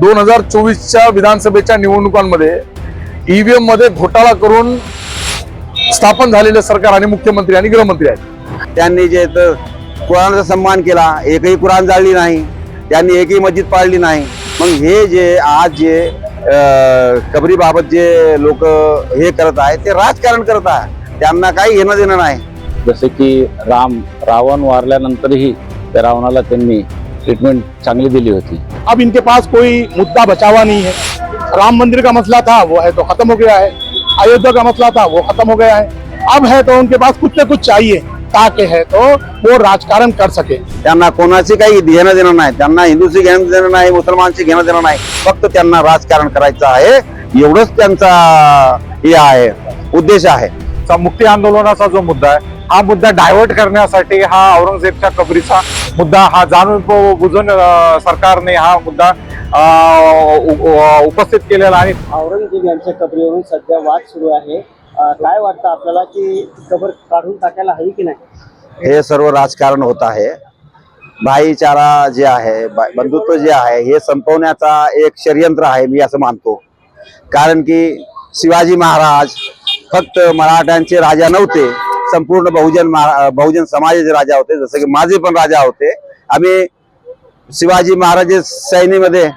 दोन हजार चोवीसच्या विधानसभेच्या निवडणुकांमध्ये ईव्हीएममध्ये घोटाळा करून स्थापन झालेले सरकार आणि मुख्यमंत्री आणि गृहमंत्री आहेत. त्यांनी जे तर कुराणाचा सन्मान केला एकही कुराण जाळली नाही त्यांनी एकही मस्जिद पाळली नाही. मग हे जे आज जे कबरीबाबत जे लोक हे करत आहे ते राजकारण करत आहे त्यांना काही घेणं देणं नाही. जसे की राम रावण वारल्यानंतरही त्या रावणाला त्यांनी ट्रीटमेंट चांगली दिली होती. अब इनके पास कोई मुद्दा बचा हुआ नहीं है। राम मंदिर का मसला था वो है तो खत्म हो गया है। अयोध्या का मसला था वो खत्म हो गया है। अब है तो उनके पास कुछ न कुछ चाहिए ताकि है तो वो राजकारण कर सके। त्यांना कोणाची काही घेणं देणं नाही त्यांना हिंदूची घेणं देणं नाही मुसलमानची घेणं देणं नाही फक्त त्यांना राजकारण करायचं आहे. एवढंच त्यांचा हे आहे उद्देश आहे. चा मुक्ती आंदोलनाचा जो मुद्दा आहे हा मुद्दा डायव्हर्ट करण्यासाठी हा औरंगजेबच्या कबरीचा मुद्दा हा जाणून बुजून सरकारने हा मुद्दा उपस्थित केलेला आहे. औरंगजेब यांच्या कबरीवरून सध्या वाद सुरू आहे. काय वाटतं आपल्याला की कबर काढून टाकायला हवी की नाही? हे सर्व राजकारण होत आहे. भाईचारा जे आहे बंधुत्व जे आहे हे संपवण्याचा एक षडयंत्र आहे मी असं मानतो. कारण की शिवाजी महाराज फक्त मराठ्यांचे राजा नव्हते संपूर्ण बहुजन महा- बहुजन समाजाचे राजा होते जसं की माझे पण राजा होते. आम्ही शिवाजी महाराज सैनीमध्ये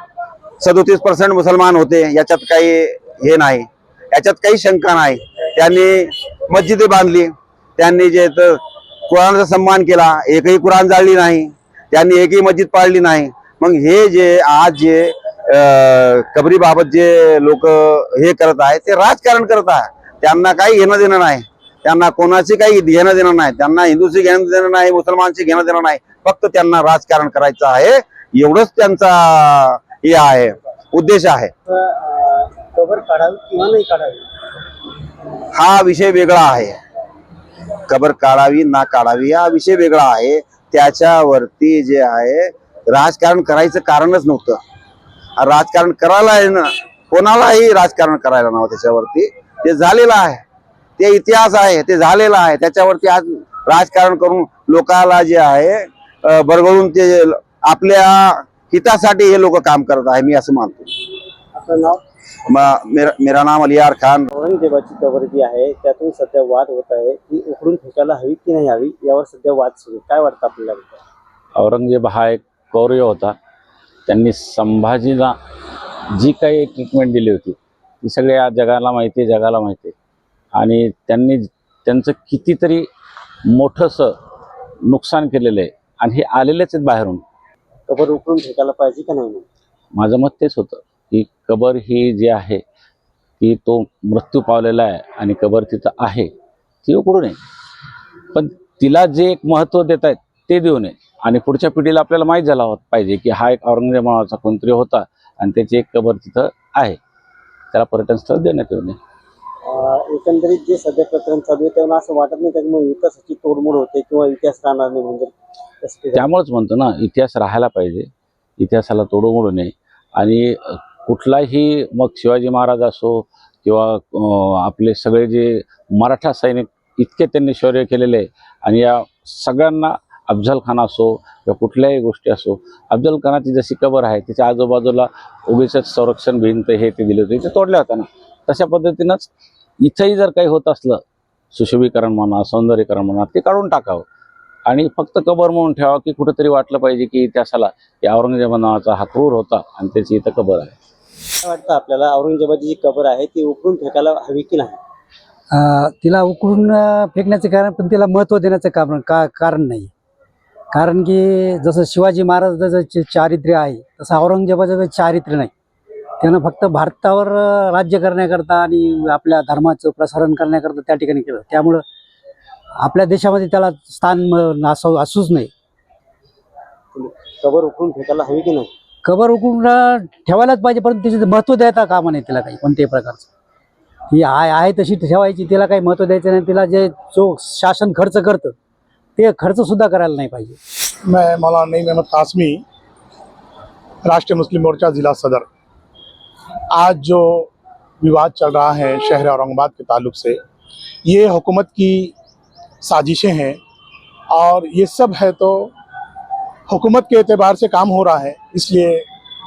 सदोतीस पर्सेंट मुसलमान होते याच्यात काही हे नाही. याच्यात काही शंका नाही. त्यांनी मस्जिदे बांधली त्यांनी जे तर कुराणाचा सन्मान केला एकही कुराण जाळली नाही त्यांनी एकही मस्जिद पाळली नाही. मग हे जे आज जे कबरीबाबत जे लोक हे करत आहे ते राजकारण करत आहे त्यांना काही घेणं देणं नाही. त्यांना कोणाची काही घेणं देणं नाही. त्यांना हिंदूची घेणं देणं नाही मुसलमानची घेणं देणं नाही. फक्त त्यांना राजकारण करायचं आहे. एवढंच त्यांचा हे आहे उद्देश आहे. काढावी किंवा नाही काढावी? हा विषय वेगळा आहे. कबर काढावी ना काढावी हा विषय वेगळा आहे. त्याच्यावरती जे आहे राजकारण करायचं कारणच नव्हतं. राजकारण करायला आहे ना कोणालाही राजकारण करायला नव्हतं त्याच्यावरती. ते झालेलं आहे. ते इतिहास आहे ते झालेलं आहे. त्याच्यावरती आज राजकारण करून लोकाला जे आहे बरगळून ते आपल्या हितासाठी हे लोक काम करत आहे मी असं मानतो. आपलं नाव? म- मेरा मेरा नाम अलियार खान. औरंगजेबाची कबर जी आहे त्यातून सध्या वाद होत आहे. ती उकडून फेकायला हवी की नाही हवी यावर सध्या वाद सुरू आहे. काय वाटतं आपल्याला? औरंगजेब हा एक कौर्य होता. त्यांनी संभाजीला जी काही ट्रीटमेंट दिली होती ती सगळ्या जगाला माहिती आहे जगाला माहिती आहे. आणि त्यांनी त्यांचं कितीतरी मोठंसं नुकसान केलेलं आहे आणि हे आलेलेच आहेत बाहेरून. कबर उकडून फेकायला पाहिजे का नाही माझं मत तेच होतं की कबर ही जी आहे ती तो मृत्यू पावलेला आहे आणि कबर तिथं आहे ती उकडू नये. पण तिला जे एक महत्त्व देत आहेत ते देऊ नये. आणि पुढच्या पिढीला आपल्याला माहीत झाला होत पाहिजे की हा एक औरंगजेब नावाचा कोणतरी होता आणि त्याची एक कबर तिथं आहे. त्याला पर्यटन स्थळ देण्यात येऊ नये. एकंदरीत जे सध्या प्रकरण चालू आहे तेव्हा असं वाटत नाही मग इतिहासाची तोडमोड होते किंवा इतिहास राहणार नाही म्हणजे त्यामुळेच म्हणतो ना इतिहास राहायला पाहिजे. इतिहासाला तोडू मोडू नये. आणि कुठलाही मग शिवाजी महाराज असो किंवा आपले सगळे जे मराठा सैनिक इतके त्यांनी शौर्य केलेले आहे. आणि या सगळ्यांना अफजल खान असो किंवा कुठल्याही गोष्टी असो अफजल खानाची जशी कबर आहे तिच्या आजूबाजूला उगीच संरक्षण भिंत हे ते दिले होते ते तोडल्या होत्या ना. तशा पद्धतीनंच इथंही जर काही होत असलं सुशोभीकरण म्हणा सौंदर्यीकरण म्हणा ते काढून टाकावं. आणि फक्त कबर म्हणून ठेवा की कुठेतरी वाटलं पाहिजे की इतिहासाला की औरंगजेब नावाचा हा क्रूर होता आणि त्याची इथं कबर आहे. काय वाटतं आपल्याला? औरंगजेबाची जी कबर आहे ती उकडून फेकायला हवी की नाही? तिला उकडून अ, फेकण्याचं कारण पण तिला महत्त्व देण्याचं कारण का कारण नाही. कारण की जसं शिवाजी महाराजाचं चारित्र्य आहे तसं औरंगजेबाचं चारित्र्य नाही. त्यानं फक्त भारतावर राज्य करण्याकरता आणि आपल्या धर्माचं प्रसारण करण्याकरता त्या ठिकाणी केलं. त्यामुळं आपल्या देशामध्ये त्याला स्थान म- असं असूच नाही. कबर उकडून फेकायला हवी की नाही? कबर उकडून अ, ठेवायलाच पाहिजे परंतु तिचं महत्त्व द्यायचा कामा नाही तिला काही कोणत्याही प्रकारचं. ही आहे आहे तशी ठेवायची तिला काही महत्त्व द्यायचं नाही तिला जे जो शासन खर्च करतं खर्च सुद्धा करायला नाही पाहिजे मैं मौलाना नईम अहमद कासमी, राष्ट्रीय मुस्लिम मोर्चा, जिला सदर। आज जो विवाद चल रहा है शहर औरंगाबाद के ताल्लुक से, ये हुकूमत की साजिशें हैं और ये सब है तो हुकूमत के अतबार से काम हो रहा है, इसलिए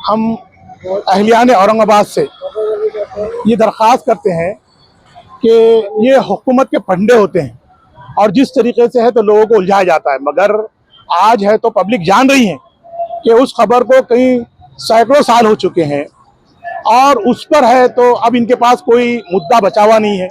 हम अहलियान औरंगाबाद से ये दरख्वास्त करते हैं कि ये हुकूमत के पंडे होते हैं। और जिस तरीके से है तो लोगों को उलझाया जाता है। मगर आज है तो पब्लिक जान रही है कि उस खबर को कई सैकड़ों साल हो चुके हैं और उस पर है तो अब इनके पास कोई मुद्दा बचा हुआ नहीं है।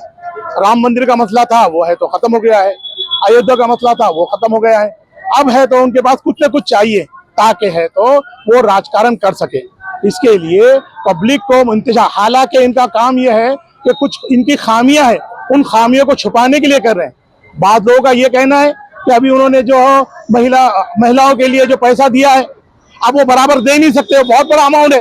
राम मंदिर का मसला था, वो है तो खत्म हो गया है। अयोध्या का मसला था, वो खत्म हो गया है। अब है तो उनके पास कुछ ना कुछ चाहिए ताकि है तो वो राजकारण कर सके। इसके लिए पब्लिक को इंतज़ार हालाँकि इनका काम यह है कि कुछ इनकी खामियाँ है, उन खामियों को छुपाने के लिए कर रहे हैं। बाद लोगों का ये कहना है कि अभी उन्होंने जो महिला, महिलाओं के लिए जो पैसा दिया है, अब वो बराबर दे नहीं सकते बहुत बड़ा अमाउंट है।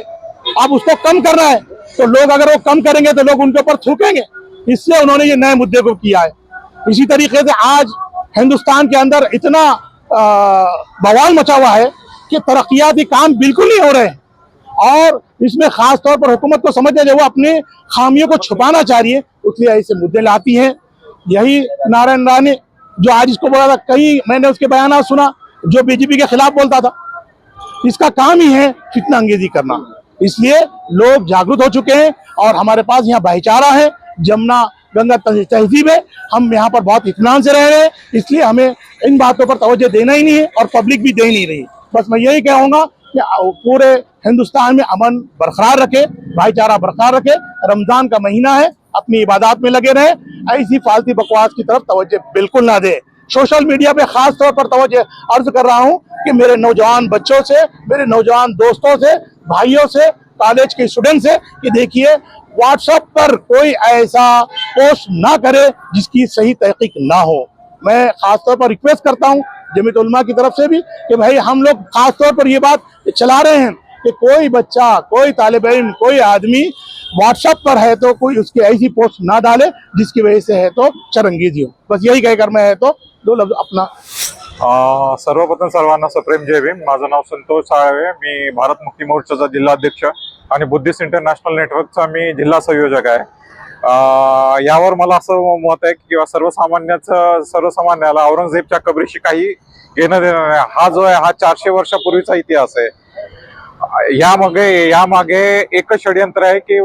अब उसको कम करना है तो लोग अगर वो कम करेंगे तो लोग उनके ऊपर थूकेंगे। इससे उन्होंने ये नए मुद्दे को किया है। इसी तरीके से आज हिंदुस्तान के अंदर इतना बवाल मचा हुआ है कि तरक्याती काम बिल्कुल नहीं हो रहे हैं। और इसमें खास तौर पर हुकूमत को समझ जो वो अपने खामियों को छुपाना चाह रही है ऐसे मुद्दे लाती है। यही नारायण राणे जो आज इसको बोला था कई मैंने उसके बयान सुना, जो बीजेपी के खिलाफ बोलता था। इसका काम ही है फितना अंगेजी करना। इसलिए लोग जागरूक हो चुके हैं और हमारे पास यहाँ भाईचारा है, जमुना गंगा तहजीब है। हम यहाँ पर बहुत इत्मीनान से रह रहे हैं, इसलिए हमें इन बातों पर तवज्जो देना ही नहीं है और पब्लिक भी दे नहीं रही। बस मैं यही कहूँगा कि पूरे हिंदुस्तान में अमन बरकरार रखे, भाईचारा बरकरार रखे। रमज़ान का महीना है अपनी इबादत में लगे रहे, ऐसी फालतू बकवास की तरफ़ तवज्जो बिल्कुल ना दे। सोशल मीडिया पे खास तौर पर तवज्जो अर्ज़ कर रहा हूँ कि मेरे नौजवान बच्चों से, मेरे नौजवान दोस्तों से, भाइयों से कॉलेज के स्टूडेंट से कि देखिए व्हाट्सएप पर कोई ऐसा पोस्ट ना करे जिसकी सही तहकीक ना हो। मैं खास तौर पर रिक्वेस्ट करता हूँ जमीत उलमा की तरफ़ से भी कि भाई हम लोग खास तौर पर ये बात चला रहे हैं कि कोई बच्चा, कोई तालिब इल्म कोई आदमी व्हाट्सएप पर है तो कोई उसकी ऐसी पोस्ट ना डाले जिसकी वजह से है तो शर्मंगेजी हो बस यही कहकर मैं है तो दो लफ्ज अपना। सर्वप्रथम सर्वांना सप्रेम जय भीम. माझं नाव संतोष साळवे मी भारत मुक्ती मोर्चाचा जिल्हाध्यक्ष आणि बुद्धिस्ट इंटरनॅशनल नेटवर्कचा मी जिल्हा संयोजक आहे. यावर मला असं मत आहे की किंवा सर्वसामान्याचं सर्वसामान्याला औरंगजेबच्या कबरीशी काही घेणं देणं नाही. हा जो आहे हा चारशे वर्षापूर्वीचा इतिहास आहे. यामागे यामागे एकच षडयंत्र आहे की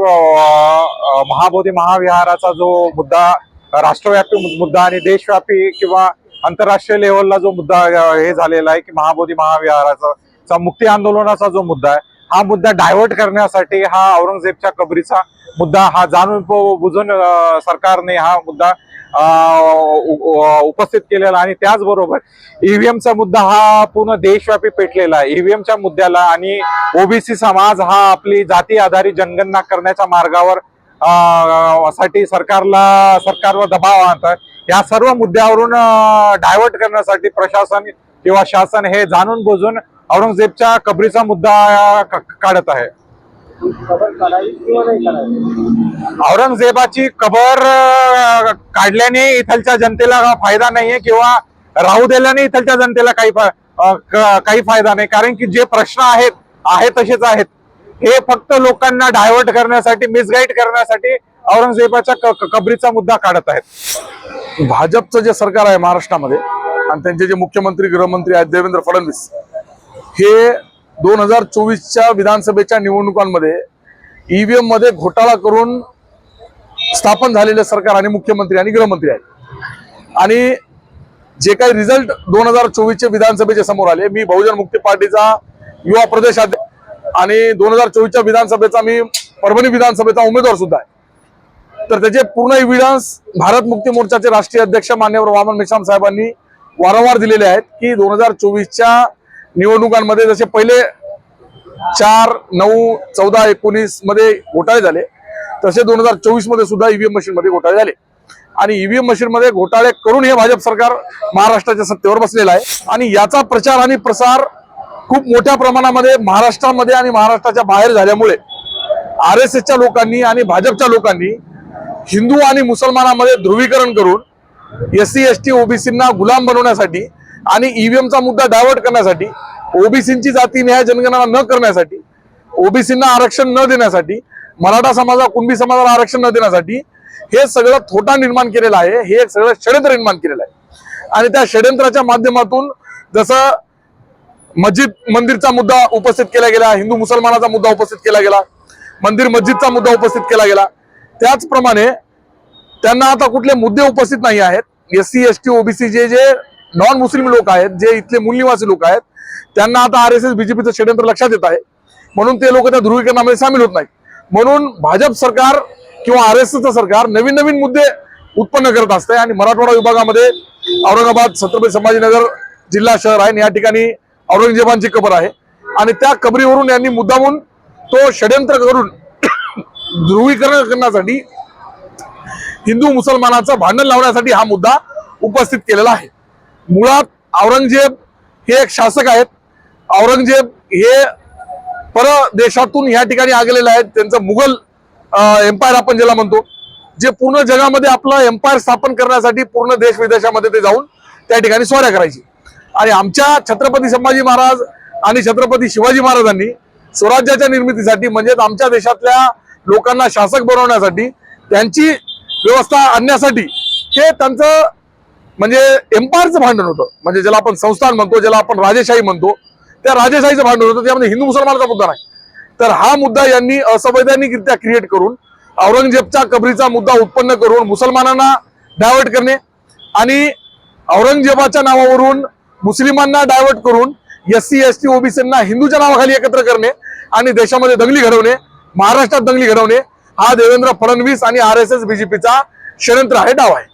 महाबोधी महाविहाराचा जो मुद्दा राष्ट्रव्यापी मुद्दा आणि देशव्यापी किंवा आंतरराष्ट्रीय लेवलला जो मुद्दा हे झालेला आहे की महाबोधी महाविहाराचा मुक्ती आंदोलनाचा जो मुद्दा आहे हा मुद्दा डायव्हर्ट करण्यासाठी हा औरंगजेबच्या कबरीचा मुद्दा हा जाणून बुजून सरकारने हा मुद्दा उपस्थित केलेला आणि त्याचबरोबर ईव्हीएमचा मुद्दा हा पूर्ण देशव्यापी पेटलेला आहे. ईव्हीएमच्या मुद्द्याला आणि ओबीसी समाज हा आपली जाती आधारित जनगणना करण्याच्या मार्गावर साठी सरकारला सरकारवर दबाव आणतात या सर्व मुद्द्यावरून डायव्हर्ट करण्यासाठी प्रशासन किंवा शासन हे जाणून बुजून औरंगजेबच्या कबरीचा मुद्दा काढत आहे. औरंगजेबाची कबर काढल्याने इथलच्या जनतेला फायदा नाहीये किंवा राहू दिल्याने इथलच्या जनतेला काही काही फायदा नाही. कारण की जे प्रश्न आहेत आहे तसेच आहेत. हे फक्त लोकांना डायव्हर्ट करण्यासाठी मिसगाईड करण्यासाठी औरंगजेबाच्या कबरीचा मुद्दा काढत आहेत. भाजपचं जे सरकार आहे महाराष्ट्रामध्ये आणि त्यांचे जे मुख्यमंत्री गृहमंत्री आहेत देवेंद्र फडणवीस हे दोन हजार चोवीसच्या विधानसभेच्या निवडणुकांमध्ये ईव्हीएममध्ये घोटाळा करून स्थापन झालेले सरकार आणि मुख्यमंत्री आणि गृहमंत्री आहेत. आणि जे काही रिझल्ट दोन हजार चोवीसचे विधानसभेचे समोर आले मी बहुजन मुक्ती पार्टीचा युवा प्रदेशाध्यक्ष आणि दोन हजार चोवीसच्या विधानसभेचा मी परभणी विधानसभेचा उमेदवार सुद्धा आहे. तर त्याचे पूर्ण एव्हिडन्स भारत मुक्ती मोर्चाचे राष्ट्रीय अध्यक्ष मान्यवर वामन मेश्राम साहेबांनी वारंवार दिलेले आहेत की दोन हजार चोवीसच्या निवडणुकांमध्ये जसे पहिले चार नऊ चौदा एकोणीसमध्ये घोटाळे झाले तसे दोन हजार चोवीसमध्ये सुद्धा ईव्हीएम मशीन मध्ये घोटाळे झाले. आणि ईव्हीएम मशीन मध्ये घोटाळे करून हे भाजप सरकार महाराष्ट्राच्या सत्तेवर बसलेलं आहे. आणि याचा प्रचार आणि प्रसार खूप मोठ्या प्रमाणामध्ये महाराष्ट्रामध्ये आणि महाराष्ट्राच्या बाहेर झाल्यामुळे आर एस एसच्या लोकांनी आणि भाजपच्या लोकांनी हिंदू आणि मुसलमानामध्ये ध्रुवीकरण करून एस सी एस टी ओबीसींना गुलाम बनवण्यासाठी आणि ईव्हीएमचा मुद्दा डायव्हर्ट करण्यासाठी ओबीसींची जाती न्याय जनगणना न करण्यासाठी ओबीसींना आरक्षण न देण्यासाठी मराठा समाजा कुणबी समाजाला आरक्षण न देण्यासाठी हे सगळं थोटा निर्माण केलेलं आहे हे एक सगळं षडयंत्र निर्माण केलेलं आहे. आणि त्या षडयंत्राच्या माध्यमातून जसं मस्जिद मंदिरचा मुद्दा उपस्थित केला गेला हिंदू मुसलमानाचा मुद्दा उपस्थित केला गेला मंदिर मस्जिदचा मुद्दा उपस्थित केला गेला त्याचप्रमाणे त्यांना आता कुठले मुद्दे उपस्थित नाही आहेत S C S T OBC जे जे नॉन मुस्लिम लोक आहेत जे इथले मूलनिवासी लोक आहेत त्यांना आता आर एस एस बीजेपीचं षडयंत्र लक्षात येत आहे. म्हणून ते लोक त्या ध्रुवीकरणामध्ये सामील होत नाहीत. म्हणून भाजप सरकार किंवा आर एस एसचं सरकार नवीन नवीन मुद्दे उत्पन्न करत असते आणि मराठवाडा विभागामध्ये औरंगाबाद छत्रपती संभाजीनगर जिल्हा शहर आहे आणि या ठिकाणी औरंगजेबांची कबर आहे. आणि त्या कबरीवरून यांनी मुद्दामून तो षडयंत्र करून ध्रुवीकरण करण्यासाठी हिंदू मुसलमानाचं भांडण लावण्यासाठी हा मुद्दा उपस्थित केलेला आहे. मुळात औरंगजेब हे एक शासक आहेत. औरंगजेब हे परदेशातून ह्या ठिकाणी आगलेले आहेत. त्यांचं मुघल एम्पायर आपण ज्याला म्हणतो जे पूर्ण जगामध्ये आपलं एम्पायर स्थापन करण्यासाठी पूर्ण देश विदेशामध्ये ते जाऊन त्या ठिकाणी स्वाऱ्या करायची. आणि आमच्या छत्रपती संभाजी महाराज आणि छत्रपती शिवाजी महाराजांनी स्वराज्याच्या निर्मितीसाठी म्हणजेच आमच्या देशातल्या लोकांना शासक बनवण्यासाठी त्यांची व्यवस्था आणण्यासाठी हे त्यांचं म्हणजे एम्पायरचं भांडण होतं. म्हणजे ज्याला आपण संस्थान म्हणतो ज्याला आपण राजेशाही म्हणतो त्या राजेशाहीचं भांडण होतं. त्यामध्ये हिंदू मुसलमानचा मुद्दा नाही. तर हा मुद्दा यांनी असंवैधानिकरित्या क्रिएट करून औरंगजेबच्या कबरीचा मुद्दा उत्पन्न करून मुसलमानांना डायव्हर्ट करणे आणि औरंगजेबाच्या नावावरून मुस्लिमांना डायव्हर्ट करून एस सी एस टी ओबीसींना हिंदूच्या नावाखाली एकत्र करणे आणि देशामध्ये दंगली घडवणे महाराष्ट्रात दंगली घडवणे हा देवेंद्र फडणवीस आणि आर एस एस बीजेपीचा षडयंत्र आहे डाव आहे.